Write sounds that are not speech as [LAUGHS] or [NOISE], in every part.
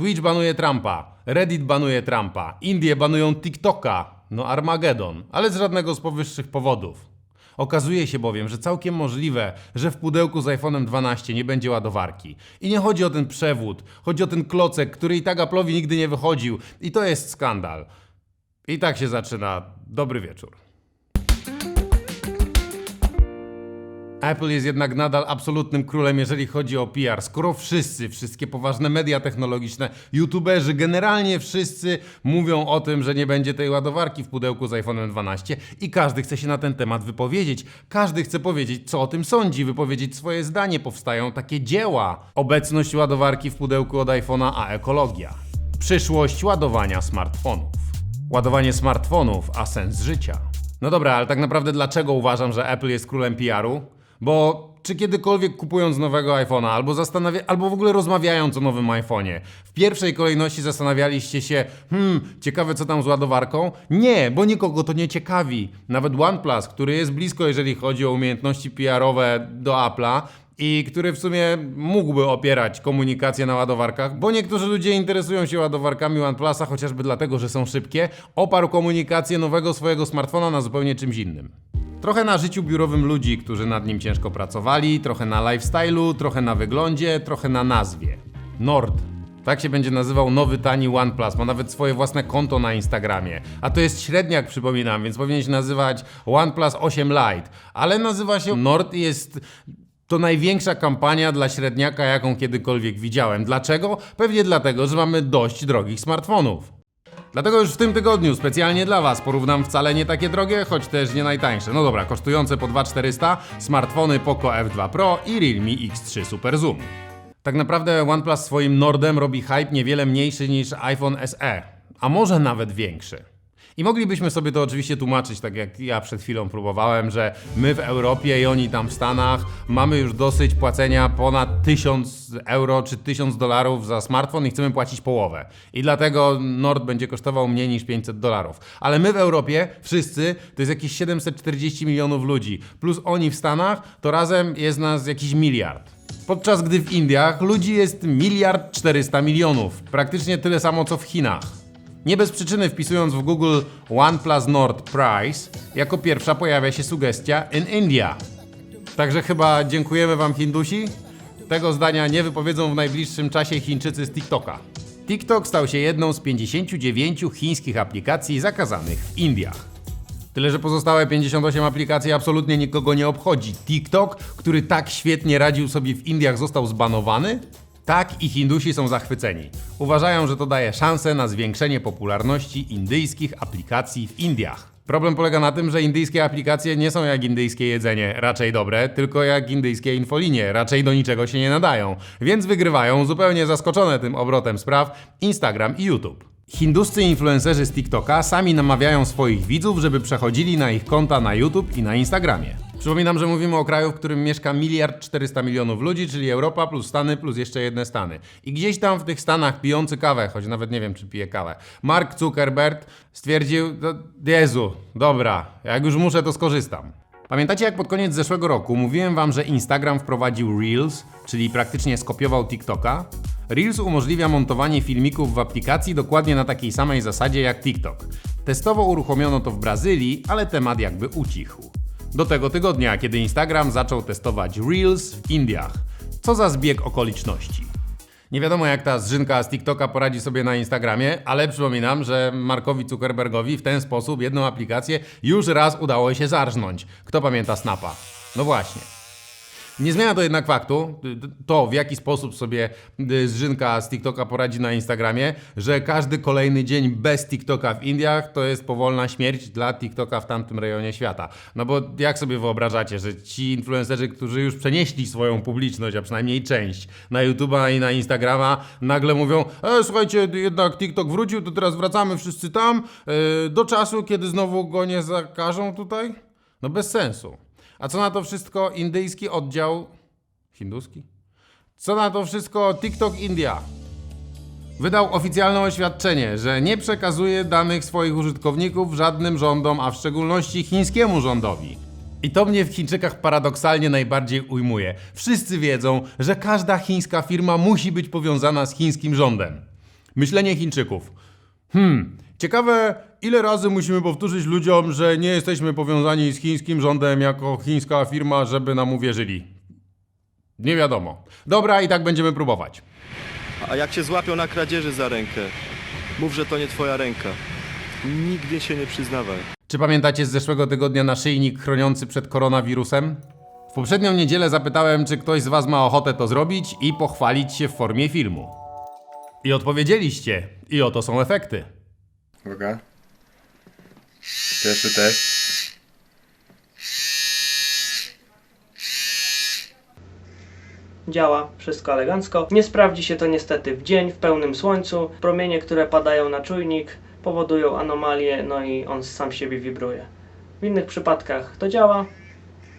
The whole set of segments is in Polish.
Twitch banuje Trumpa, Reddit banuje Trumpa, Indie banują TikToka, no Armagedon, ale z żadnego z powyższych powodów. Okazuje się bowiem, że całkiem możliwe, że w pudełku z iPhone'em 12 nie będzie ładowarki. I nie chodzi o ten przewód, chodzi o ten klocek, który i tak Apple'owi nigdy nie wychodził. I to jest skandal. I tak się zaczyna. Dobry wieczór. Apple jest jednak nadal absolutnym królem, jeżeli chodzi o PR. Skoro wszyscy, wszystkie poważne media technologiczne, youtuberzy, generalnie wszyscy mówią o tym, że nie będzie tej ładowarki w pudełku z iPhone'em 12 i każdy chce się na ten temat wypowiedzieć. Każdy chce powiedzieć, co o tym sądzi, wypowiedzieć swoje zdanie. Powstają takie dzieła. Obecność ładowarki w pudełku od iPhone'a, a ekologia. Przyszłość ładowania smartfonów. Ładowanie smartfonów, a sens życia. No dobra, ale tak naprawdę dlaczego uważam, że Apple jest królem PR-u? Bo czy kiedykolwiek kupując nowego iPhone'a, albo, albo w ogóle rozmawiając o nowym iPhone'ie, w pierwszej kolejności zastanawialiście się, hmm, ciekawe co tam z ładowarką? Nie, bo nikogo to nie ciekawi. Nawet OnePlus, który jest blisko, jeżeli chodzi o umiejętności PR-owe do Apple'a, i który w sumie mógłby opierać komunikację na ładowarkach, bo niektórzy ludzie interesują się ładowarkami OnePlusa chociażby dlatego, że są szybkie, oparł komunikację nowego swojego smartfona na zupełnie czymś innym. Trochę na życiu biurowym ludzi, którzy nad nim ciężko pracowali, trochę na lifestyle'u, trochę na wyglądzie, trochę na nazwie. Nord. Tak się będzie nazywał nowy tani OnePlus, ma nawet swoje własne konto na Instagramie. A to jest średniak, przypominam, więc powinien się nazywać OnePlus 8 Lite. Ale nazywa się Nord i jest to największa kampania dla średniaka, jaką kiedykolwiek widziałem. Dlaczego? Pewnie dlatego, że mamy dość drogich smartfonów. Dlatego już w tym tygodniu specjalnie dla Was porównam wcale nie takie drogie, choć też nie najtańsze. No dobra, kosztujące po 2400 smartfony Poco F2 Pro i Realme X3 Super Zoom. Tak naprawdę OnePlus swoim Nordem robi hype niewiele mniejszy niż iPhone SE, a może nawet większy. I moglibyśmy sobie to oczywiście tłumaczyć, tak jak ja przed chwilą próbowałem, że my w Europie i oni tam w Stanach mamy już dosyć płacenia ponad 1000 euro czy 1000 dolarów za smartfon i chcemy płacić połowę. I dlatego Nord będzie kosztował mniej niż 500 dolarów. Ale my w Europie, wszyscy, to jest jakieś 740 milionów ludzi. Plus oni w Stanach, to razem jest nas jakiś miliard. Podczas gdy w Indiach ludzi jest miliard 400 milionów. Praktycznie tyle samo co w Chinach. Nie bez przyczyny wpisując w Google OnePlus Nord Price, jako pierwsza pojawia się sugestia in India. Także chyba dziękujemy Wam Hindusi. Tego zdania nie wypowiedzą w najbliższym czasie Chińczycy z TikToka. TikTok stał się jedną z 59 chińskich aplikacji zakazanych w Indiach. Tyle, że pozostałe 58 aplikacji absolutnie nikogo nie obchodzi. TikTok, który tak świetnie radził sobie w Indiach, został zbanowany? Tak i Hindusi są zachwyceni. Uważają, że to daje szansę na zwiększenie popularności indyjskich aplikacji w Indiach. Problem polega na tym, że indyjskie aplikacje nie są jak indyjskie jedzenie, raczej dobre, tylko jak indyjskie infolinie, raczej do niczego się nie nadają. Więc wygrywają, zupełnie zaskoczone tym obrotem spraw, Instagram i YouTube. Hinduscy influencerzy z TikToka sami namawiają swoich widzów, żeby przechodzili na ich konta na YouTube i na Instagramie. Przypominam, że mówimy o kraju, w którym mieszka miliard 400 milionów ludzi, czyli Europa plus Stany plus jeszcze jedne Stany. I gdzieś tam w tych Stanach pijący kawę, choć nawet nie wiem, czy pije kawę, Mark Zuckerberg stwierdził, no, Jezu, dobra, jak już muszę, to skorzystam. Pamiętacie, jak pod koniec zeszłego roku mówiłem wam, że Instagram wprowadził Reels, czyli praktycznie skopiował TikToka? Reels umożliwia montowanie filmików w aplikacji dokładnie na takiej samej zasadzie jak TikTok. Testowo uruchomiono to w Brazylii, ale temat jakby ucichł. Do tego tygodnia, kiedy Instagram zaczął testować Reels w Indiach. Co za zbieg okoliczności. Nie wiadomo jak ta zrzynka z TikToka poradzi sobie na Instagramie, ale przypominam, że Markowi Zuckerbergowi w ten sposób jedną aplikację już raz udało się zarżnąć. Kto pamięta Snapa? No właśnie. Nie zmienia to jednak faktu, to w jaki sposób sobie y, zrzynka z TikToka poradzi na Instagramie, że każdy kolejny dzień bez TikToka w Indiach to jest powolna śmierć dla TikToka w tamtym rejonie świata. No bo jak sobie wyobrażacie, że ci influencerzy, którzy już przenieśli swoją publiczność, a przynajmniej część, na YouTube'a i na Instagrama, nagle mówią, e, słuchajcie, jednak TikTok wrócił, to teraz wracamy wszyscy tam, e, do czasu, kiedy znowu go nie zakażą tutaj? No bez sensu. A co na to wszystko indyjski oddział hinduski? Co na to wszystko TikTok India? Wydał oficjalne oświadczenie, że nie przekazuje danych swoich użytkowników żadnym rządom, a w szczególności chińskiemu rządowi. I to mnie w Chińczykach paradoksalnie najbardziej ujmuje. Wszyscy wiedzą, że każda chińska firma musi być powiązana z chińskim rządem. Myślenie Chińczyków. Hmm, ciekawe, ile razy musimy powtórzyć ludziom, że nie jesteśmy powiązani z chińskim rządem jako chińska firma, żeby nam uwierzyli. Nie wiadomo. Dobra, i tak będziemy próbować. A jak cię złapią na kradzieży za rękę, mów, że to nie twoja ręka. Nigdy się nie przyznawaj. Czy pamiętacie z zeszłego tygodnia naszyjnik chroniący przed koronawirusem? W poprzednią niedzielę zapytałem, czy ktoś z Was ma ochotę to zrobić i pochwalić się w formie filmu. I odpowiedzieliście. I oto są efekty. Uwaga. Pierwszy test. Działa wszystko elegancko. Nie sprawdzi się to niestety w dzień, w pełnym słońcu. Promienie, które padają na czujnik, powodują anomalie, no i on sam siebie wibruje. W innych przypadkach to działa.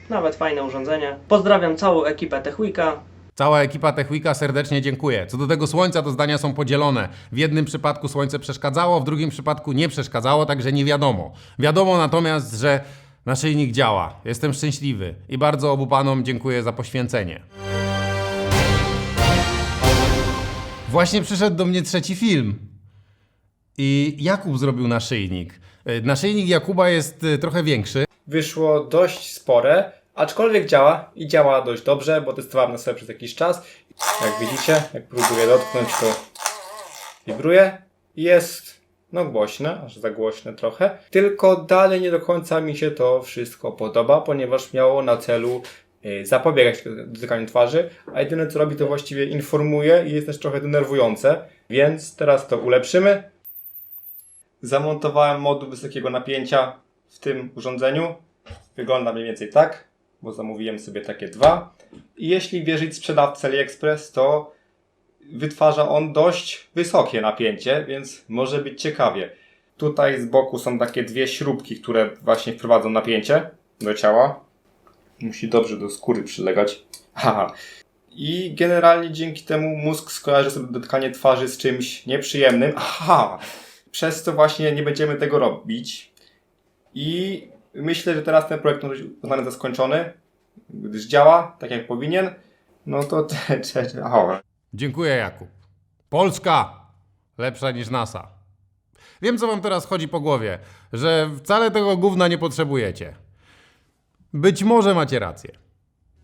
Nawet fajne urządzenie. Pozdrawiam całą ekipę TechWeeka. Cała ekipa TechWeeka serdecznie dziękuję. Co do tego słońca, to zdania są podzielone. W jednym przypadku słońce przeszkadzało, w drugim przypadku nie przeszkadzało, także nie wiadomo. Wiadomo natomiast, że naszyjnik działa. Jestem szczęśliwy i bardzo obu panom dziękuję za poświęcenie. Właśnie przyszedł do mnie trzeci film. I Jakub zrobił naszyjnik. Y, Naszyjnik Jakuba jest y, trochę większy, wyszło dość spore, aczkolwiek działa i działa dość dobrze, bo testowałem na sobie przez jakiś czas. Jak widzicie, jak próbuję dotknąć, to wibruje. Jest no głośne, aż za głośne trochę. Tylko dalej nie do końca mi się to wszystko podoba, ponieważ miało na celu y, zapobiegać dotykaniu twarzy, a jedyne co robi to właściwie informuje i jest też trochę denerwujące, więc teraz to ulepszymy. Zamontowałem moduł wysokiego napięcia w tym urządzeniu. Wygląda mniej więcej tak, bo zamówiłem sobie takie dwa. I jeśli wierzyć sprzedawcy AliExpress, to wytwarza on dość wysokie napięcie, więc może być ciekawie. Tutaj z boku są takie dwie śrubki, które właśnie wprowadzą napięcie do ciała. Musi dobrze do skóry przylegać. [LAUGHS] Haha. I generalnie dzięki temu mózg skojarzy sobie dotykanie twarzy z czymś nieprzyjemnym. Aha! Przez co właśnie nie będziemy tego robić. I myślę, że teraz ten projekt może być uznany za skończony, gdyż działa tak jak powinien. No to te, te. Dziękuję, Jakub. Polska lepsza niż NASA. Wiem, co wam teraz chodzi po głowie, że wcale tego gówna nie potrzebujecie. Być może macie rację.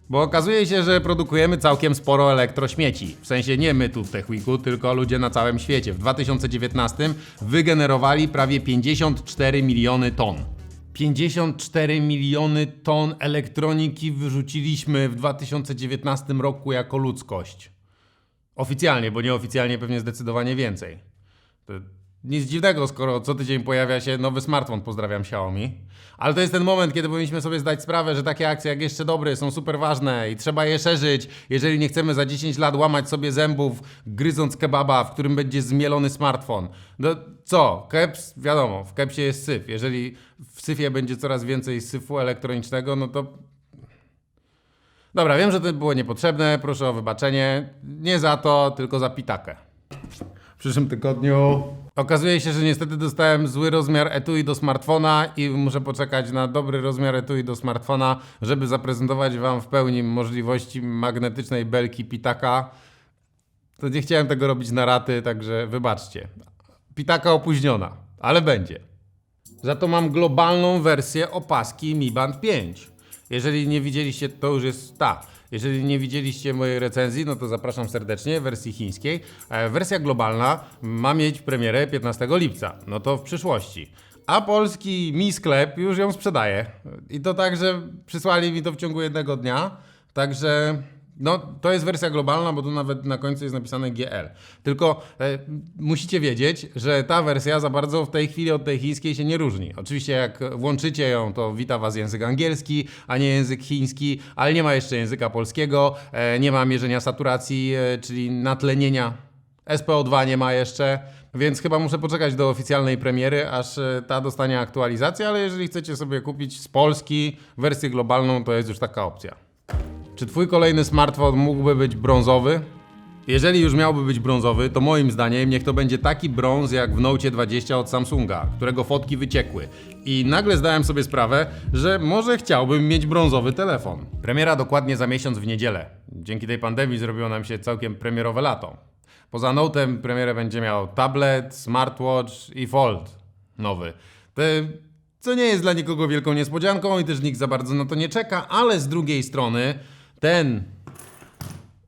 Bo okazuje się, że produkujemy całkiem sporo elektrośmieci. W sensie nie my tu w TechWeeku, tylko ludzie na całym świecie. W 2019 wygenerowali prawie 54 miliony ton. 54 miliony ton elektroniki wyrzuciliśmy w 2019 roku jako ludzkość. Oficjalnie, bo nieoficjalnie pewnie zdecydowanie więcej. Nic dziwnego, skoro co tydzień pojawia się nowy smartfon, pozdrawiam Xiaomi. Ale to jest ten moment, kiedy powinniśmy sobie zdać sprawę, że takie akcje jak jeszcze dobry są super ważne i trzeba je szerzyć, jeżeli nie chcemy za 10 lat łamać sobie zębów, gryząc kebaba, w którym będzie zmielony smartfon. No co? Keps? Wiadomo, w kepsie jest syf. Jeżeli w syfie będzie coraz więcej syfu elektronicznego, no to Dobra, wiem, że to było niepotrzebne, proszę o wybaczenie. Nie za to, tylko za pitakę. W przyszłym tygodniu okazuje się, że niestety dostałem zły rozmiar etui do smartfona i muszę poczekać na dobry rozmiar etui do smartfona, żeby zaprezentować Wam w pełni możliwości magnetycznej belki pitaka. To nie chciałem tego robić na raty, także wybaczcie. Pitaka opóźniona, ale będzie. Za to mam globalną wersję opaski Mi Band 5. Jeżeli nie widzieliście, to już jest ta. Jeżeli nie widzieliście mojej recenzji, no to zapraszam serdecznie w wersji chińskiej. E, Wersja globalna ma mieć premierę 15 lipca, no to w przyszłości. A polski Mi Sklep już ją sprzedaje. I to tak, że przysłali mi to w ciągu jednego dnia. Także no, to jest wersja globalna, bo tu nawet na końcu jest napisane GL. Tylko e, musicie wiedzieć, że ta wersja za bardzo w tej chwili od tej chińskiej się nie różni. Oczywiście jak włączycie ją, to wita was język angielski, a nie język chiński, ale nie ma jeszcze języka polskiego, e, nie ma mierzenia saturacji, e, czyli natlenienia. SPO2 nie ma jeszcze, więc chyba muszę poczekać do oficjalnej premiery, aż e, ta dostanie aktualizację, ale jeżeli chcecie sobie kupić z Polski wersję globalną, to jest już taka opcja. Czy twój kolejny smartfon mógłby być brązowy? Jeżeli już miałby być brązowy, to moim zdaniem niech to będzie taki brąz jak w Note 20 od Samsunga, którego fotki wyciekły. I nagle zdałem sobie sprawę, że może chciałbym mieć brązowy telefon. Premiera dokładnie za miesiąc w niedzielę. Dzięki tej pandemii zrobiło nam się całkiem premierowe lato. Poza Note'em premierę będzie miał tablet, smartwatch i Fold nowy. Te, co nie jest dla nikogo wielką niespodzianką i też nikt za bardzo na to nie czeka, ale z drugiej strony ten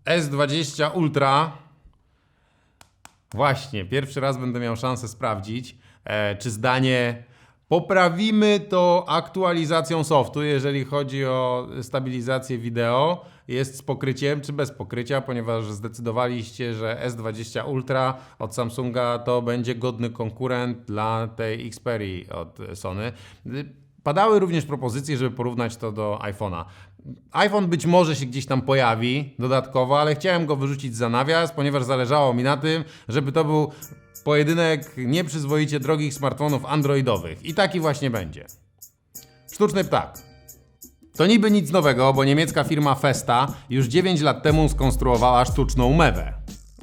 S20 Ultra Właśnie, pierwszy raz będę miał szansę sprawdzić, e, czy zdanie poprawimy to aktualizacją softu, jeżeli chodzi o stabilizację wideo, jest z pokryciem czy bez pokrycia, ponieważ zdecydowaliście, że S20 Ultra od Samsunga to będzie godny konkurent dla tej Xperia od Sony. Padały również propozycje, żeby porównać to do iPhone'a. iPhone być może się gdzieś tam pojawi dodatkowo, ale chciałem go wyrzucić za nawias, ponieważ zależało mi na tym, żeby to był pojedynek nieprzyzwoicie drogich smartfonów androidowych. I taki właśnie będzie. Sztuczny ptak. To niby nic nowego, bo niemiecka firma Festa już 9 lat temu skonstruowała sztuczną mewę.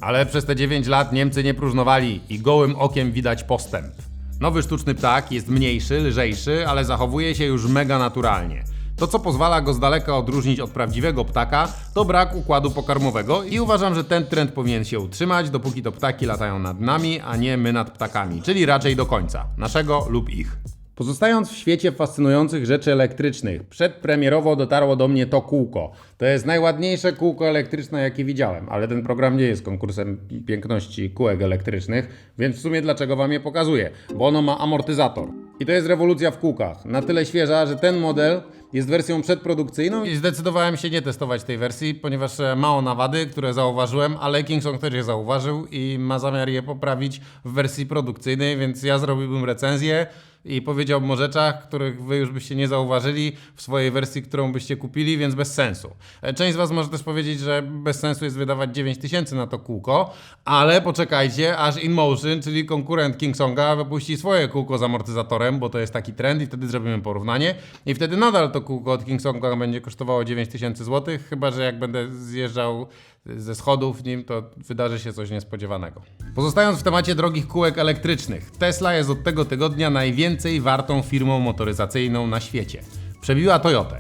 Ale przez te 9 lat Niemcy nie próżnowali i gołym okiem widać postęp. Nowy sztuczny ptak jest mniejszy, lżejszy, ale zachowuje się już mega naturalnie. To, co pozwala go z daleka odróżnić od prawdziwego ptaka, to brak układu pokarmowego i uważam, że ten trend powinien się utrzymać, dopóki to ptaki latają nad nami, a nie my nad ptakami, czyli raczej do końca, naszego lub ich. Pozostając w świecie fascynujących rzeczy elektrycznych, przedpremierowo dotarło do mnie to kółko. To jest najładniejsze kółko elektryczne, jakie widziałem, ale ten program nie jest konkursem piękności kółek elektrycznych, więc w sumie dlaczego wam je pokazuję? Bo ono ma amortyzator. I to jest rewolucja w kółkach. Na tyle świeża, że ten model jest wersją przedprodukcyjną i zdecydowałem się nie testować tej wersji, ponieważ e, ma ona wady, które zauważyłem, ale Kingsong też je zauważył i ma zamiar je poprawić w wersji produkcyjnej, więc ja zrobiłbym recenzję i powiedziałbym o rzeczach, których wy już byście nie zauważyli w swojej wersji, którą byście kupili, więc bez sensu. E, Część z was może też powiedzieć, że bez sensu jest wydawać 9000 tysięcy na to kółko, ale poczekajcie, aż InMotion, czyli konkurent Kingsonga, wypuści swoje kółko z amortyzatorem, bo to jest taki trend i wtedy zrobimy porównanie i wtedy nadal to kółko od Kingsonga będzie kosztowało 9000 zł, chyba że jak będę zjeżdżał ze schodów nim, to wydarzy się coś niespodziewanego. Pozostając w temacie drogich kółek elektrycznych, Tesla jest od tego tygodnia najwięcej wartą firmą motoryzacyjną na świecie. Przebiła Toyotę.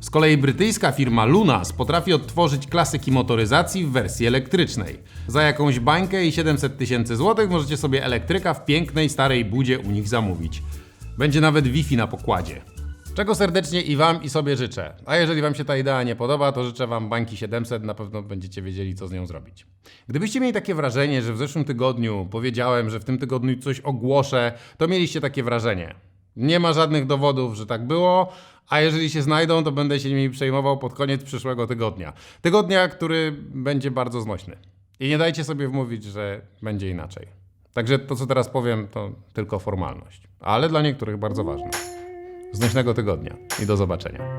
Z kolei brytyjska firma Lunas potrafi odtworzyć klasyki motoryzacji w wersji elektrycznej. Za jakąś bańkę i 700 tysięcy złotych możecie sobie elektryka w pięknej starej budzie u nich zamówić. Będzie nawet Wi-Fi na pokładzie. Czego serdecznie i Wam i sobie życzę. A jeżeli Wam się ta idea nie podoba, to życzę Wam bańki 700, na pewno będziecie wiedzieli, co z nią zrobić. Gdybyście mieli takie wrażenie, że w zeszłym tygodniu powiedziałem, że w tym tygodniu coś ogłoszę, to mieliście takie wrażenie. Nie ma żadnych dowodów, że tak było, a jeżeli się znajdą, to będę się nimi przejmował pod koniec przyszłego tygodnia. Tygodnia, który będzie bardzo znośny. I nie dajcie sobie wmówić, że będzie inaczej. Także to, co teraz powiem, to tylko formalność, ale dla niektórych bardzo ważne. Znośnego tygodnia i do zobaczenia.